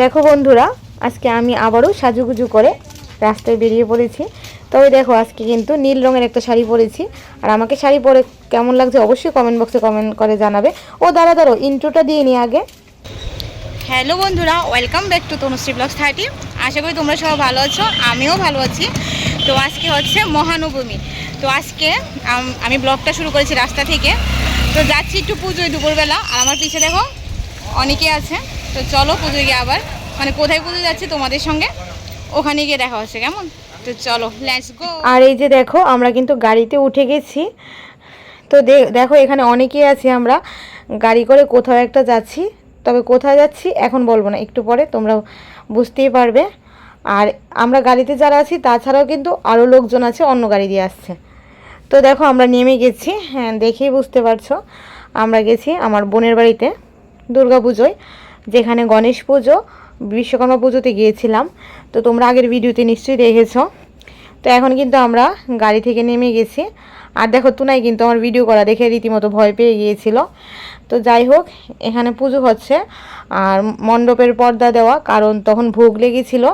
দেখো বন্ধুরা, আজকে আমি আবারও সাজুগুজু করে রাস্তায় বেরিয়ে পড়েছি। তবে দেখো, আজকে কিন্তু নীল রঙের একটা শাড়ি পরেছি। আর আমাকে শাড়ি পরে কেমন লাগছে অবশ্যই কমেন্ট বক্সে কমেন্ট করে জানাবে। ও দাঁড়া দাঁড়ো ইন্ট্রোটা দিয়ে নিই আগে। হ্যালো বন্ধুরা welcome back to Tanushree blogs thirty আশা করি তোমরা সবাই ভালো আছো, আমিও ভালো আছি। তো আজকে হচ্ছে মহানবমী। তো আজকে আমি ব্লগটা শুরু করেছি রাস্তা থেকে। তো যাচ্ছি একটু পুজোয় দুপুরবেলা। আর আমার পিছে দেখো অনেকে আছে। তো চলো পুজোয় গিয়ে আবার। মানে কোথায় পুজো যাচ্ছে তোমাদের সঙ্গে? ওখানে গিয়ে দেখা হচ্ছে, কেমন? তো চলো লেটস গো আর এই যে দেখো, আমরা কিন্তু গাড়িতে উঠে গেছি। তো দেখো এখানে অনেকেই আছি আমরা। গাড়ি করে কোথাও একটা যাচ্ছি। তবে কোথায় যাচ্ছি এখন বলব না, একটু পরে তোমরা বুঝতেই পারবে। আর আমরা গাড়িতে যারা আছি, তাছাড়াও কিন্তু আরও লোকজন আছে, অন্য গাড়ি দিয়ে আসছে। তো দেখো, আমরা নেমে গেছি। হ্যাঁ দেখেই বুঝতে পারছ। আমরা গেছি আমার বোনের বাড়িতে দুর্গা পুজোয় যেখানে গণেশ পুজো, বিশ্বকর্মা পুজোতে গিয়েছিলাম। তো তোমরা আগের ভিডিওতে নিশ্চয়ই দেখেছ। তো এখন কিন্তু আমরা গাড়ি থেকে নেমে গেছি। আর দেখো, তুনাই কিন্তু আমার ভিডিও করা দেখে রীতিমতো ভয় পেয়ে গিয়েছিল। তো যাই হোক, এখানে পুজো হচ্ছে। আর মণ্ডপের পর্দা দেওয়া, কারণ তখন ভোগ লেগেছিল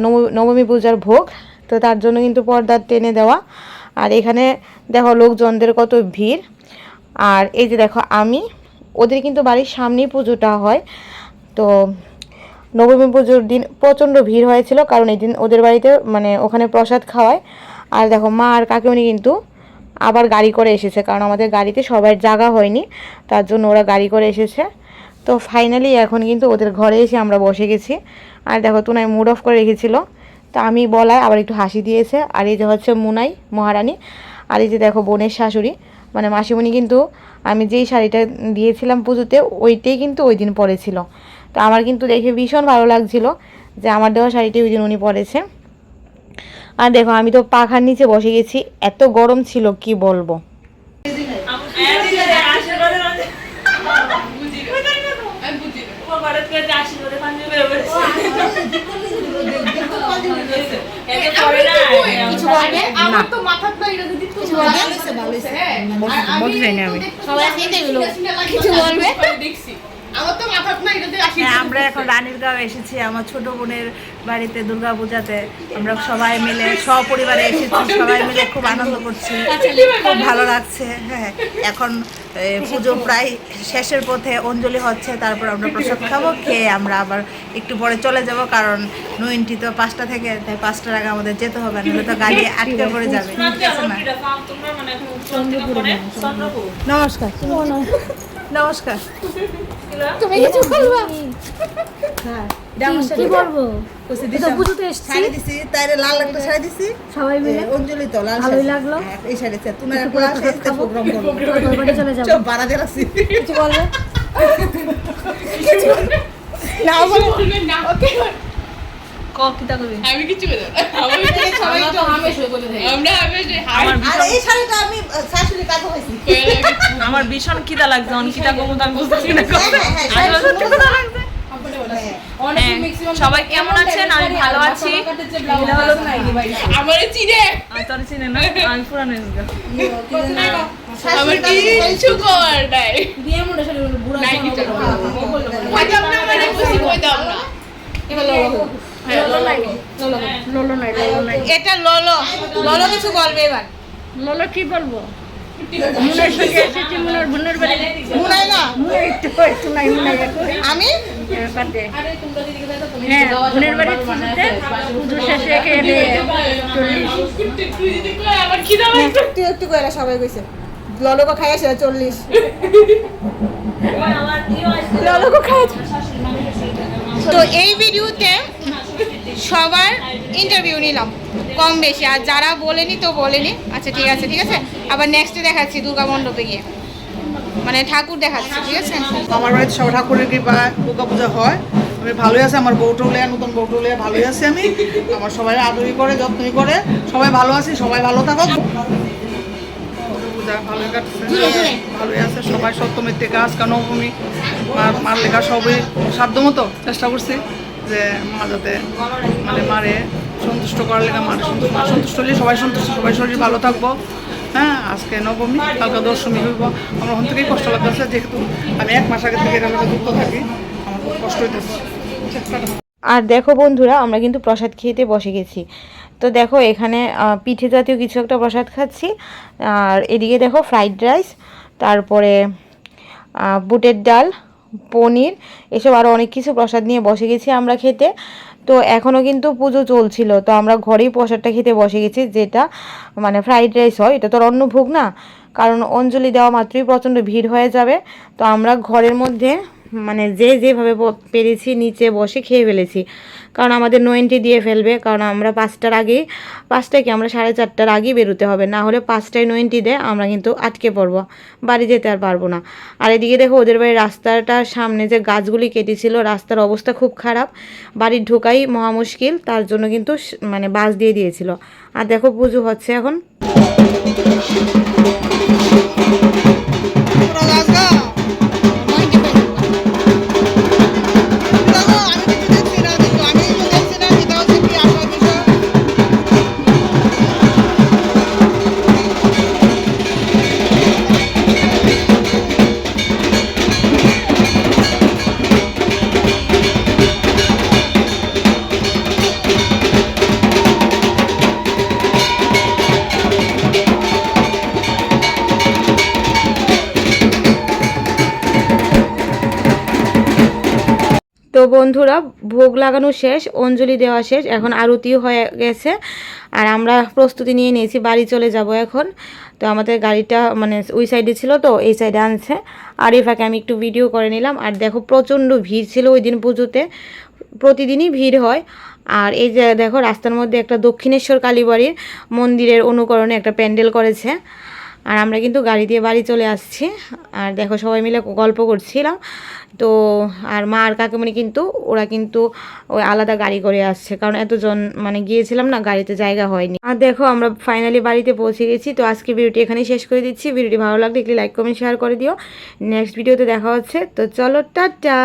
নব- নবমী পূজার ভোগ। তো তার জন্য কিন্তু পর্দা টেনে দেওয়া। আর এখানে দেখো, লোকজনদের কত ভিড়। আর এই যে দেখো, আমি ওদের কিন্তু বাড়ির সামনেই পুজোটা হয়। তো নবমী পুজোর দিন প্রচণ্ড ভিড় হয়েছিল, কারণ এই দিন ওদের বাড়িতে মানে ওখানে প্রসাদ খাওয়ায়। আর দেখো, মা আর কাকিমণি কিন্তু আবার গাড়ি করে এসেছে, কারণ আমাদের গাড়িতে সবার জায়গা হয়নি, তার জন্য ওরা গাড়ি করে এসেছে। তো ফাইনালি এখন কিন্তু ওদের ঘরে এসে আমরা বসে গেছি। আর দেখো, তুনাই মুড অফ করে রেখেছিল। তো আমি বলায় আবার একটু হাসি দিয়েছে। আর এই যে হচ্ছে মুনাই মহারানী। আর এই যে দেখো, বোনের শাশুড়ি। মানে মাসিমণি কিন্তু আমি যেই শাড়িটা দিয়েছিলাম পুজোতে, ওইটাই কিন্তু ওই দিন পরেছিল। তো আমার কিন্তু দেখে ভীষণ ভালো লাগছিল যে আমার দেওয়া শাড়িটাই ওই দিন উনি পরেছে। আর দেখো, আমি তো পাখার নিচে বসে গেছি, এত গরম ছিল, কি বলব? আমার তো মাথার না এটা যদি কিছু বলতে আমি সবাই আসেই তো কিছু বলবে? দেখছি। আমার না হ্যাঁ, আমরা এখন রানীরগাঁও এসেছি আমার ছোট বোনের বাড়িতে দুর্গা পূজাতে। আমরা সবাই মিলে সপরিবারে এসেছি সবাই মিলে খুব আনন্দ করছি খুব ভালো লাগছে হ্যাঁ। এখন পুজো প্রায় শেষের পথে অঞ্জলি হচ্ছে তারপর আমরা প্রসাদ খাব খেয়ে আমরা আবার একটু পরে চলে যাব কারণ নইনটি তো পাঁচটা থেকে তাই পাঁচটার আগে আমাদের যেতে হবে নাহলে তো গাড়ি আটকে পড়ে যাবে। না নমস্কার। নমস্কার। তুমি কিছু বলবা। কি বলব? সবাই মিলে। অঞ্জলি তো লাল ভালোই লাগল। হ্যাঁ, এই শাড়ি তোমার প্রোগ্রাম করব চলে যাব। চল বাড়া দিয়ে রাখছি কিছু বলবে? না বলো। আমি কিছু বলব আমি- তো হয়ে আমরা এই শাড়িটা আমি শাশুড়ি কাছে আমার ভীষণ খিদা লাগছে অন খিদা কমু তো আমি বুঝতেছি না হ্যাঁ, হ্যাঁ, হ্যাঁ, হ্যাঁ। হ্যাঁ, সবাই কেমন আছেন? আমি ভালো আছি। আমার চিনে আর তোর চিনে না আমি পুরানো আমার কিছু করার নাই দিয়ে মোটা শাড়ি বলে বুড়া না মানে কইতাম না এবার এটা ললো ললো কিছু বলবে এবার লোলো কি বলব আমি? হ্যাঁ তুই একটু একটু করে সবাই কইছে ললোকে খাই আসে চল্লিশ। ললোকে খাই তো এই ভিডিওতে সবার ইন্টারভিউ নিলাম, কম বেশি। আর যারা বলেনি তো বলেনি। আচ্ছা ঠিক আছে ঠিক আছে। আবার নেক্সটে দেখাচ্ছি দুর্গা মণ্ডপে গিয়ে। মানে ঠাকুর দেখাচ্ছি, ঠিক আছে? আমার বাড়িতে সব ঠাকুরের কৃপা দুর্গা পূজা হয়। আমি ভালোই আছে, আমার বউটুলিয়া নতুন বউটুলিয়া ভালোই আছে আমি। আমার সবাই আদরি করে, যত্নই করে। সবাই ভালো আছি, সবাই ভালো থাকো পূজা ভালোই কাটছে। ভালোই আছে সবাই সপ্তমীর থেকে আজকে নবমী। মার লেখা সবই সাধ্য মতো চেষ্টা করছি যে মা যাতে মানে মারে সন্তুষ্ট করার লেখা মারে সন্তুষ্ট মা সন্তুষ্ট হলে সবাই সন্তুষ্ট সবাই শরীর ভালো থাকব। হ্যাঁ আজকে নবমী কালকে দশমী হইব। আমার ওখান থেকেই কষ্ট লাগতেছে যেহেতু আমি এক মাস আগে থেকে এরকম যুক্ত থাকি আমার খুব কষ্ট হইতেছে। আর দেখো বন্ধুরা আমরা কিন্তু প্রসাদ খেতে বসে গেছি। তো দেখো, এখানে পিঠে জাতীয় কিছু একটা প্রসাদ খাচ্ছি। আর এদিকে দেখো ফ্রাইড রাইস তারপরে বুটের ডাল, পনির, এসব আরও অনেক কিছু প্রসাদ নিয়ে বসে গেছি আমরা খেতে। তো এখনও কিন্তু পুজো চলছিল, তো আমরা ঘরেই প্রসাদটা খেতে বসে গেছি, যেটা মানে ফ্রাইড রাইস হয়, এটা তোর অন্নভোগ না। কারণ অঞ্জলি দেওয়া মাত্রই প্রচণ্ড ভিড় হয়ে যাবে। তো আমরা ঘরের মধ্যে মানে যে যেভাবে পেরেছি, নিচে বসে খেয়ে ফেলেছি। কারণ আমাদের নোয়েন্টি দিয়ে ফেলবে, কারণ আমরা পাঁচটার আগেই, পাঁচটায় কি আমরা সাড়ে চারটার আগেই বেরোতে হবে? না হলে পাঁচটায় নোয়েন্টি দেয়, আমরা কিন্তু আটকে পড়ব। বাড়ি যেতে আর পারব না। আর এদিকে দেখো, ওদের বাড়ির রাস্তাটার সামনে যে গাছগুলি কেটেছিল, রাস্তার অবস্থা খুব খারাপ। বাড়ির ঢোকাই মহা মুশকিল, তার জন্য কিন্তু মানে বাস দিয়ে দিয়েছিল। আর দেখো, পুজো হচ্ছে এখন। তো বন্ধুরা, ভোগ লাগানো শেষ, অঞ্জলি দেওয়া শেষ, এখন আরতিও হয়ে গেছে। আর আমরা প্রস্তুতি নিয়ে নিয়েছি, বাড়ি চলে যাব এখন। তো আমাদের গাড়িটা মানে ওই সাইডে ছিল তো, এই সাইডে আনছে। আর এই ফাঁকে আমি একটু ভিডিও করে নিলাম। আর দেখো, প্রচণ্ড ভিড় ছিল ওই দিন পুজোতে। প্রতিদিনই ভিড় হয়। আর এই যে দেখো, রাস্তার মধ্যে একটা দক্ষিণেশ্বর কালীবাড়ির মন্দিরের অনুকরণে একটা প্যান্ডেল করেছে। আর আমরা কিন্তু গাড়ি দিয়ে বাড়ি চলে আসছি। আর দেখো সবাই মিলে গল্প করছিলাম। তো আর মা আর কাকিমণি কিন্তু, ওরা কিন্তু ওই আলাদা গাড়ি করে আসছে। কারণ এতজন মানে গিয়েছিলাম না, গাড়িতে জায়গা হয়নি। আর দেখো আমরা ফাইনালি বাড়িতে পৌঁছে গেছি। তো আজকে ভিডিওটি এখানেই শেষ করে দিচ্ছি। ভিডিওটি ভালো লাগলে একটি লাইক কমেন্ট শেয়ার করে দিও। নেক্সট ভিডিওতে দেখা হচ্ছে। তো চলো, টাটা!